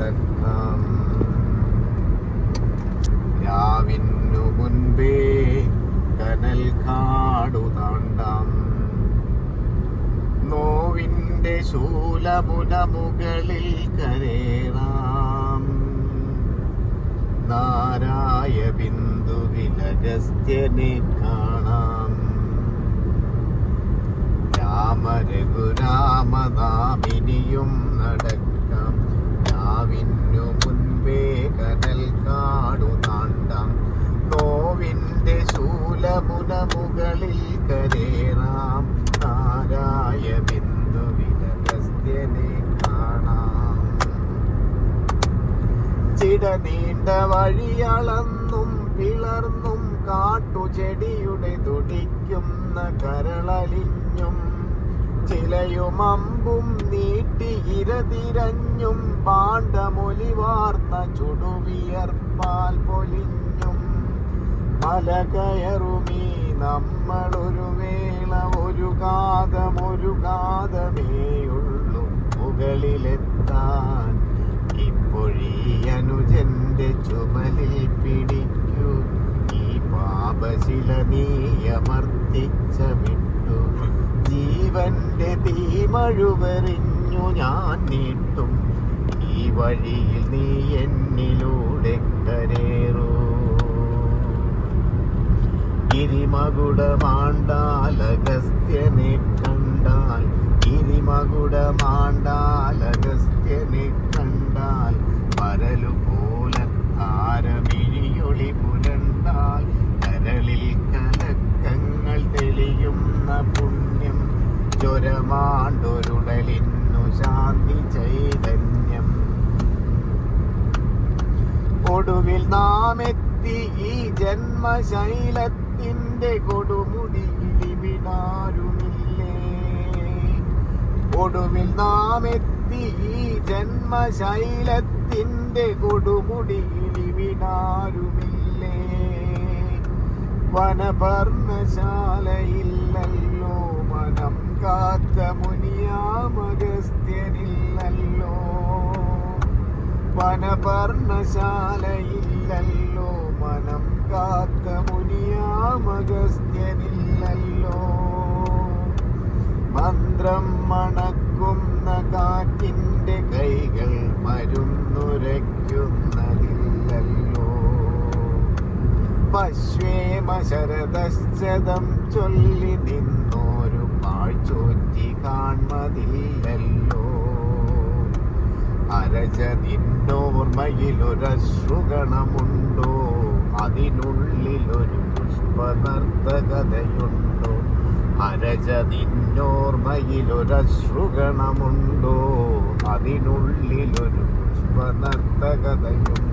നടക്കാം രാവിനു മുൻപേ കനൽ കാടു താണ്ടാം. നോവിന്റെ ശൂലമുന മുകളിൽ കരേറാം. നാരായ ബിന്ദുവിലഗസ്ത്യനെ കാണാം. രാമരഘുരാമനാമിനിയും നടക്കാം രാവിനു മുൻപേ കനൽ കാടു താണ്ടാം നോവിന്റെ ശൂലമുന മുകളിൽ കരേറാം നാരായ ബിന്ദുവിലഗസ്ത്യനെ കാണാം ചിട നീണ്ട വഴിയളന്നും പിളർന്നും കാട്ടുചെടിയുടെ തുടിക്കുന്ന കരളലിഞ്ഞും ചിലയുമമ്പും നീട്ടി ഇരതിരഞ്ഞും പാണ്ഡമൊലിവാർന്ന ചുടുവിയർപ്പാൽ പൊലിഞ്ഞും മല കയറുമീ നമ്മളൊരു വേള ഒരു കാതമൊരു കാതമേയുള്ളൂ മുകളിലെത്താൻ. ഇപ്പൊഴീ അനുജന്റെ ചുമലിൽ പിടിക്കൂ ഈ പാപശില നീയമർത്തിച്ച വിട്ടു. ജീവന്റെ തീമഴുവെറിഞ്ഞു ഞാൻ നീട്ടും. ഈ വഴിയിൽ നീ എന്നിലൂടെ കരേറൂ. ഗിരിമകുടമാണ്ടാലഗസ്ത്യനെ കണ്ടാൽ ഗിരിമകുടമാണ്ടാലഗസ്ത്യനെ കണ്ടാൽ പരലു താരമിഴിയൊളി പുരണ്ടാൽ കരളിൽ കലക്കങ്ങൾ തെളിയുന്ന പുണ്യം. ജ്വരമാണ്ടൊരുടലിന്നു ശാന്തി ചൈതന്യം. ഒടുവിൽ നാം എത്തി ഈ ജന്മശൈലത്തിന്റെ കൊടുമുടി ഒടുവിൽ നാം എത്തി ഈ ജന്മശൈലത്തിന്റെ കൊടുമുടിയിലിവിടാരുമില്ലേ വനപർണശാലയില്ലല്ലോ മനം കാത്ത മുനിയാമഗസ്ത്യനില്ലല്ലോ വനപർണശാലയില്ലല്ലോ മനം കാത്ത മുനിയാമഗസ്ത്യനില്ലല്ലോ മന്ത്രം മണക്കുന്ന പശ്വേമ ശരദശ്ചതം ചൊല്ലി നിന്നോരു പാഴ്ചോറ്റി കാൺമതില്ലല്ലോ. അരച നിന്നോർമ്മയിലൊരശ്രുഗണമുണ്ടോ? അതിനുള്ളിലൊരു പുഷ്പനർത്തകഥയുണ്ടോ അരച നിന്നോർമ്മയിലൊരശ്രുഗണമുണ്ടോ? അതിനുള്ളിലൊരു പുഷ്പനർത്തകതയുണ്ടോ?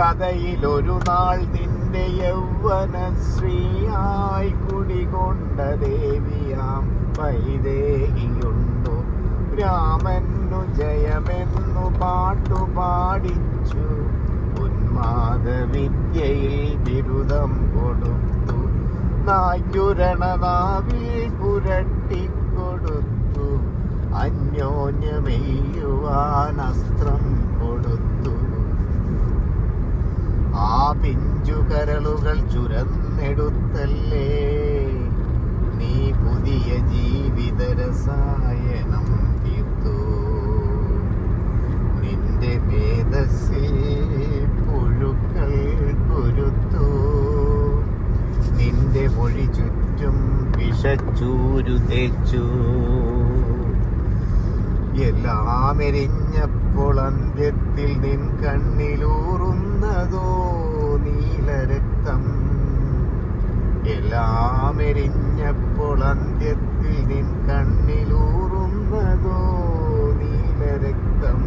കഥയിലൊരു നാൾ നിന്റെ യൗവന ശ്രീയായി കുടികൊണ്ട ദേവിയാം വൈദേഹിയുണ്ടോ. രാമന്നു ജയമെന്നു പാട്ടുപാടിച്ചു ഉന്മാദവിദ്യയിൽ ബിരുദം കൊടുത്തു. നായ്ക്കുരണനാവിൽ പുരട്ടിക്കൊടുത്തു. അന്യോന്യമെയ്യുവാൻ അസ്ത്രം കൊടുത്തു ആ പിഞ്ചു കരളുകൾ ചുരന്നെടുത്തല്ലേ? നീ പുതിയ ജീവിത രസായനം തീർത്തു. നിന്റെ വേദസിൽ പുഴുക്കൾ കുരുത്തു നിന്റെ മൊഴി ചുറ്റും വിഷച്ചൂരു തേച്ചു. എല്ലാം എരിഞ്ഞപ്പോൾ അന്ത്യത്തിൽ നിൻ കണ്ണിലൂറുന്നതോ നീലരക്തം എല്ലാം എരിഞ്ഞപ്പോൾ അന്ത്യത്തിൽ നിൻ കണ്ണിലൂറുന്നതോ നീലരക്തം.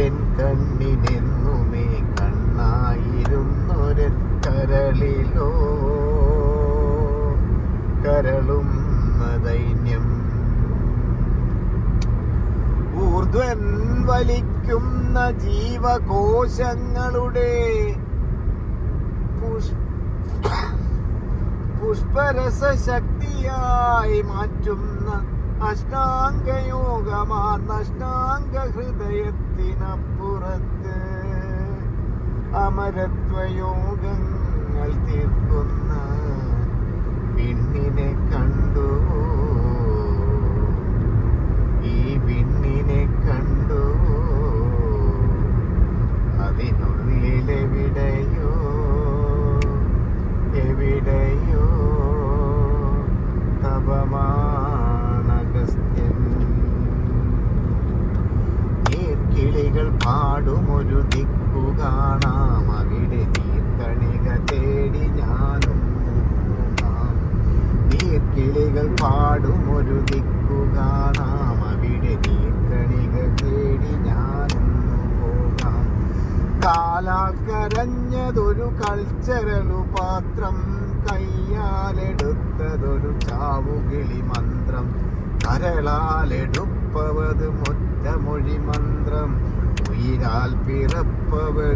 എൻ കണ്ണിനെന്നുമേ കണ്ണായിരുന്നൊരു കരളിലോ കരളുന്ന ദൈന്യം. ഊർധ്വൻ വലിക്കുന്ന ജീവകോശങ്ങളുടെ പുഷ് പുഷ്പരസ ശക്തിയായി മാറ്റുന്ന അഷ്ടാംഗയോഗമാർന്ന അഷ്ടാംഗ ഹൃദയത്തിനപ്പുറത്ത് അമരത്വയോഗങ്ങൾ നീർക്കിളികൾ പാടുമൊരു ദിക്കു കാണാം. അവിടെ നീർക്കണിക തേടി ഞാനും നീർക്കിളികൾ പാടുമൊരു ദിക്കു കാണാം. അവിടെ നീർക്കണിക തേടി ഞാനൊന്നു പോകാം കാലാക്കരഞ്ഞതൊരു കൾച്ചറലു പാത്രം. കയ്യാലെടുത്തതൊരു ചാവുകിളി മന്ത്രം. കരളാലെടുപ്പവത് മൊറ്റമൊഴി മന്ത്രം ഉയിരാൽ പിറപ്പവരു